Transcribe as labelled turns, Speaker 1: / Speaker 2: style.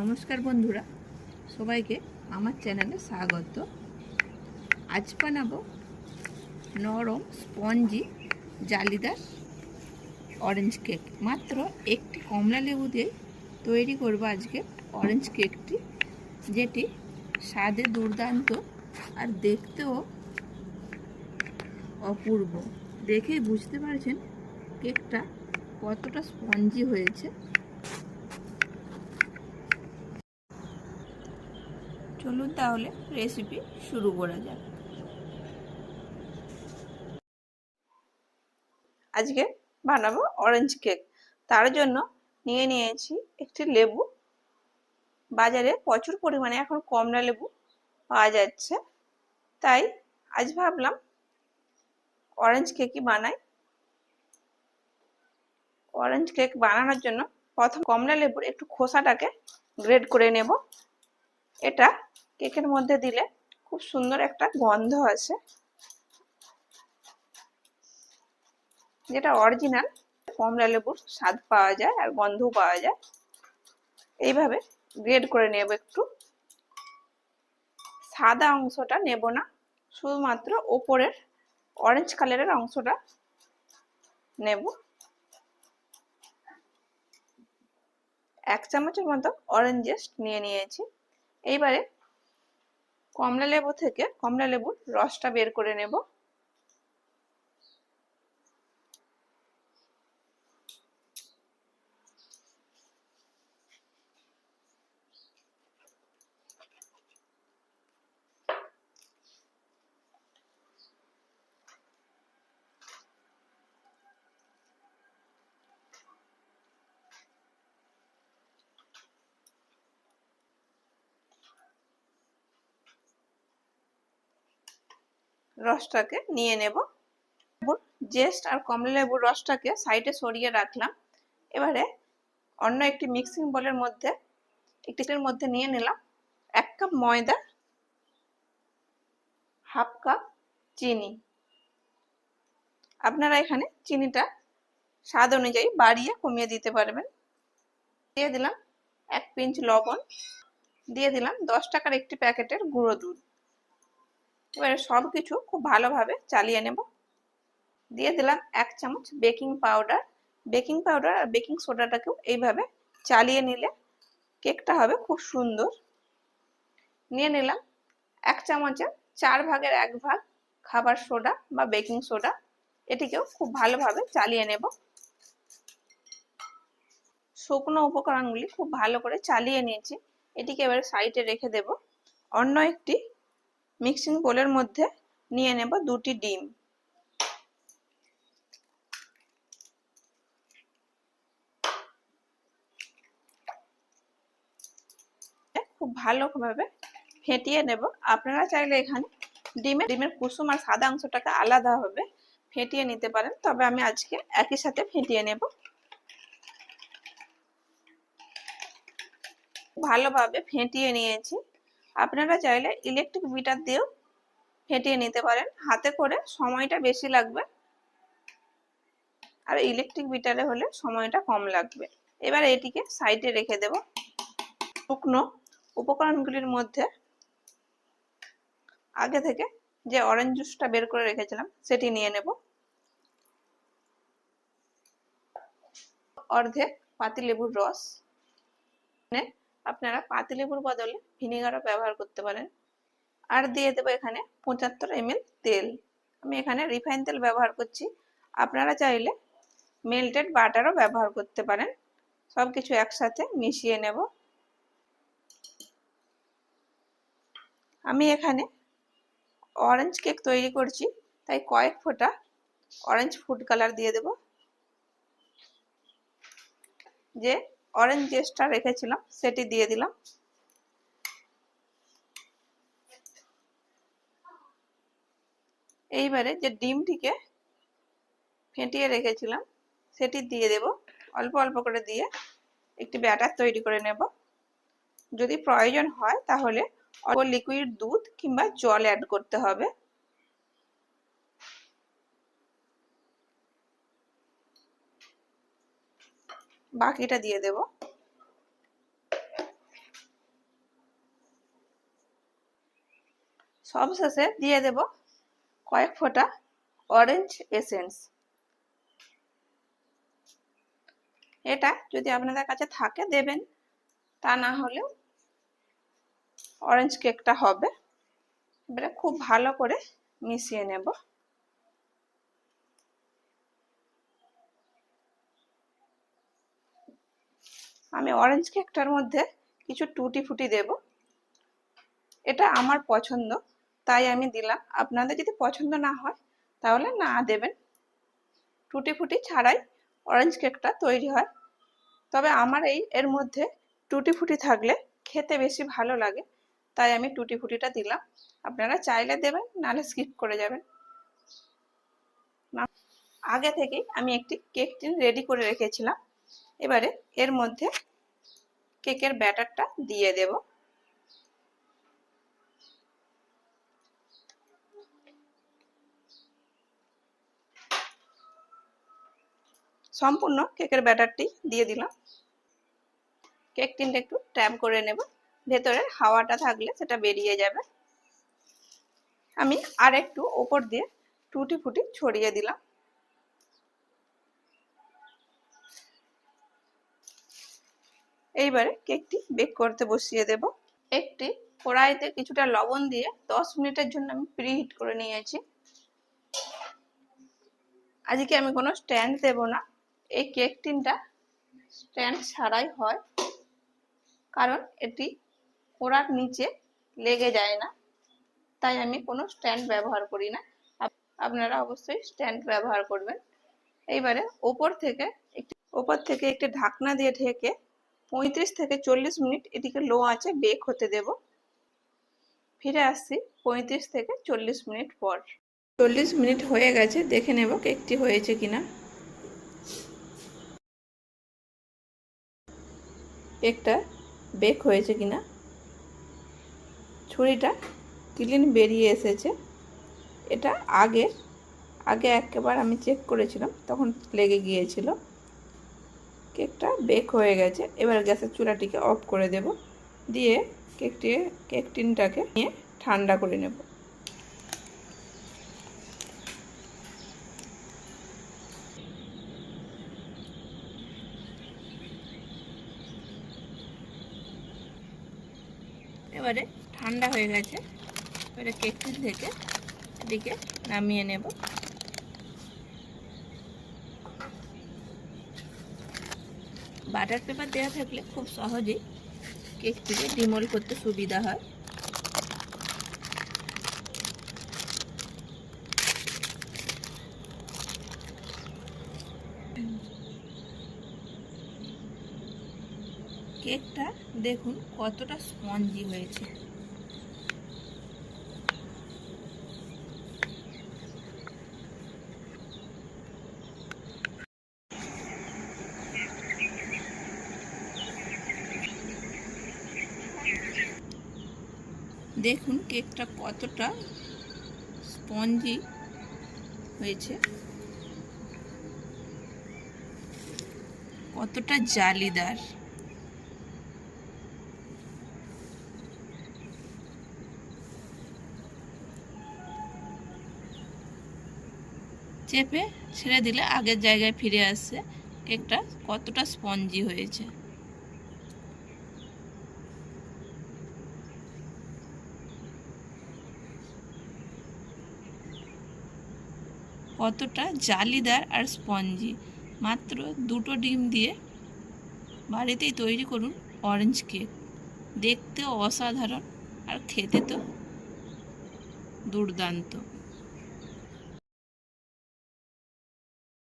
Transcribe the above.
Speaker 1: নমস্কার বন্ধুরা, সবাইকে আমার চ্যানেলে স্বাগত। আজ বানাবো নরম স্পঞ্জি জালিদার অরেঞ্জ কেক মাত্র একটি কমলা লেবু দিয়ে তৈরি করব আজকে অরেঞ্জ কেকটি যেটি স্বাদে দুর্দান্ত আর দেখতেও অপূর্ব। দেখেই বুঝতে পারছেন কেকটা কতটা স্পঞ্জি হয়েছে। চলুন তাহলে রেসিপি শুরু করা যাক। আজকে বানাবো অরেঞ্জ কেক তার জন্য নিয়ে নিয়েছি একটি লেবু। বাজারে প্রচুর পরিমাণে এখন কমলা লেবু পাওয়া যাচ্ছে। তাই আজ ভাবলাম অরেঞ্জ কেকই বানাই। অরেঞ্জ কেক বানানোর জন্য প্রথম কমলা লেবুর একটু খোসাটাকে গ্রেড করে নেব। এটা কেকের মধ্যে দিলে খুব সুন্দর একটা গন্ধ আছে। যেটা অরিজিনাল কমলা লেবুর স্বাদ পাওয়া যায় আর গন্ধও পাওয়া যায়। এইভাবে গ্রেড করে নেব একটু। সাদা অংশটা নেব না, শুধুমাত্র ওপরের অরেঞ্জ কালারের অংশটা নেব। এক চামচের মতো অরেঞ্জ জেস্ট নিয়ে নিয়েছি। এইবারে কমলা লেবু থেকে কমলা লেবুর রসটা বের করে নেব। রসটাকে নিয়ে নেব। জেস্ট আর কমলা লেবুর রসটাকে সাইডে সরিয়ে রাখলাম। এবারে অন্য একটি মিক্সিং বলের মধ্যে একটির মধ্যে নিয়ে নিলাম এক কাপ ময়দা হাফ কাপ চিনি। আপনারা এখানে চিনিটা স্বাদ অনুযায়ী বাড়িয়ে কমিয়ে দিতে পারবেন। দিয়ে দিলাম এক পিঞ্চ লবণ। দিয়ে দিলাম দশ টাকার একটি প্যাকেটের গুঁড়ো দুধ। এবারে সব কিছু খুব ভালোভাবে চালিয়ে নেব। দিয়ে দিলাম এক চামচ বেকিং পাউডার। বেকিং পাউডার আর বেকিং সোডাটাকেও এইভাবে চালিয়ে নিলে কেকটা হবে খুব সুন্দর। নিয়ে নিলাম এক চামচের চার ভাগের এক ভাগ খাবার সোডা বা বেকিং সোডা। এটিকেও খুব ভালোভাবে চালিয়ে নেব। শুকনো উপকরণগুলি খুব ভালো করে চালিয়ে নিয়েছি। এটিকে এবারে সাইডে রেখে দেব। অন্য একটি মিক্সিং বোলের মধ্যে নিয়ে নেব দুটি ডিম। খুব ভালোভাবে ফেটিয়ে নেব। আপনারা চাইলে এখানে ডিমের ডিমের কুসুম আর সাদা অংশটাকে আলাদাভাবে ফেটিয়ে নিতে পারেন। তবে আমি আজকে একই সাথে ফেটিয়ে নেব। ভালোভাবে ফেটিয়ে নিয়েছি। আপনারা চাইলে ইলেকট্রিক বিটার দিয়েও ফেটিয়ে নিতে পারেন। হাতে করে সময়টা বেশি লাগবে। আর ইলেকট্রিক বিটারে হলে সময়টা কম লাগবে। এবার এটিকে সাইডে রেখে দেব। শুকনো উপকরণগুলির মধ্যে আগে থেকে যে অরেঞ্জ জুসটা বের করে রেখেছিলাম, সেটি নিয়ে নেব। অর্ধেক পাতিলেবুর রস। আপনারা পাতিলেবুর বদলে ভিনেগারও ব্যবহার করতে পারেন। আর দিয়ে দেবো এখানে পঁচাত্তর এম তেল। আমি এখানে রিফাইন তেল ব্যবহার করছি। আপনারা চাইলে মেল্টেড বাটারও ব্যবহার করতে পারেন। সব কিছু একসাথে মিশিয়ে নেব। আমি এখানে অরেঞ্জ কেক তৈরি করছি। তাই কয়েক ফোঁটা অরেঞ্জ ফুড কালার দিয়ে দেব। যে অরেঞ্জ জেসটা রেখেছিলাম, সেটি দিয়ে দিলাম। এইবারে যে ডিমটিকে ফেটিয়ে রেখেছিলাম, সেটি দিয়ে দেব। অল্প অল্প করে দিয়ে একটি ব্যাটার তৈরি করে নেব। যদি প্রয়োজন হয়, তাহলে অল্প লিকুইড দুধ কিংবা জল অ্যাড করতে হবে। বাকিটা দিয়ে দেব। সবশেষে দিয়ে দেব কয়েক ফোঁটা অরেঞ্জ এসেন্স এটা যদি আপনাদের কাছে থাকে দেবেন, তা না হলেও অরেঞ্জ কেকটা হবে। এবারে খুব ভালো করে মিশিয়ে নেব। আমি অরেঞ্জ কেকটার মধ্যে কিছু টুটি ফুটি দেব। এটা আমার পছন্দ, তাই আমি দিলাম। আপনাদের যদি পছন্দ না হয়, তাহলে না দেবেন। টুটি ফুটি ছাড়াই অরেঞ্জ কেকটা তৈরি হয়। তবে আমার এই, এর মধ্যে টুটি ফুটি থাকলে খেতে বেশি ভালো লাগে, তাই আমি টুটি ফুটিটা দিলাম। আপনারা চাইলে দেবেন, নাহলে স্কিপ করে যাবেন। আগে থেকেই আমি একটি কেক টিন রেডি করে রেখেছিলাম। এবারে এর মধ্যে কেকের ব্যাটারটা দিয়ে দেব। সম্পূর্ণ কেকের ব্যাটারটি দিয়ে দিলাম। কেক টিনটা একটু ট্যাপ করে নেব। ভেতরে হাওয়াটা থাকলে সেটা বেরিয়ে যাবে। আমি আর একটু ওপর দিয়ে টুটি ফুটি ছড়িয়ে দিলাম। এইবারে কেকটি বেক করতে বসিয়ে দেব। একটি কড়াইতে কিছুটা লবণ দিয়ে দশ মিনিটের জন্য আমি প্রিহিট করে নিয়েছি। আজকে আমি কোনো স্ট্যান্ড দেব না। এই কেক টিনটা স্ট্যান্ড ছাড়াই হয়। কারণ এটি কোড়ার নিচে লেগে যায় না। তাই আমি কোনো স্ট্যান্ড ব্যবহার করি না। আপনারা অবশ্যই স্ট্যান্ড ব্যবহার করবেন। এইবারে ওপর থেকে একটি ওপর থেকে একটি ঢাকনা দিয়ে ঢেকে পঁয়ত্রিশ থেকে চল্লিশ মিনিট এদিকে লো আঁচে বেক হতে দেব। ফিরে আসছি পঁয়ত্রিশ থেকে চল্লিশ মিনিট পর। চল্লিশ মিনিট হয়ে গেছে, দেখে নেব কেকটি হয়েছে কিনা। কেকটা বেক হয়েছে কিনা। ছুরিটা ক্লিন বেরিয়ে এসেছে। এটা আগে আগে একেবার আমি চেক করেছিলাম, তখন লেগে গিয়েছিল। কেকটা বেক হয়ে গেছে। এবার গ্যাসের চুলাটিকে অফ করে দেব। দিয়ে কেকটি, কেক টিনটাকে নিয়ে ঠান্ডা করে নেব। এবারে ঠান্ডা হয়ে গেছে। এবারে কেক টিন থেকে এদিকে নামিয়ে নেব। বাটার পেপার দেওয়া থাকলে খুব সহজেই কেকটিকে ডিমোল করতে সুবিধা হয়। কেকটা দেখুন কতটা স্পঞ্জি হয়েছে। দেখুন কেকটা কতটা স্পঞ্জি হয়েছে। কতটা জালিদার। চেপে ছেড়ে দিলে আগের জায়গায় ফিরে আসছে কেকটা কতটা স্পঞ্জি হয়েছে। কতটা জালিদার আর স্পঞ্জি? মাত্র দুটো ডিম দিয়ে বাড়িতেই তৈরি করুন অরেঞ্জ কেক দেখতেও অসাধারণ আর খেতে তো দুর্দান্ত।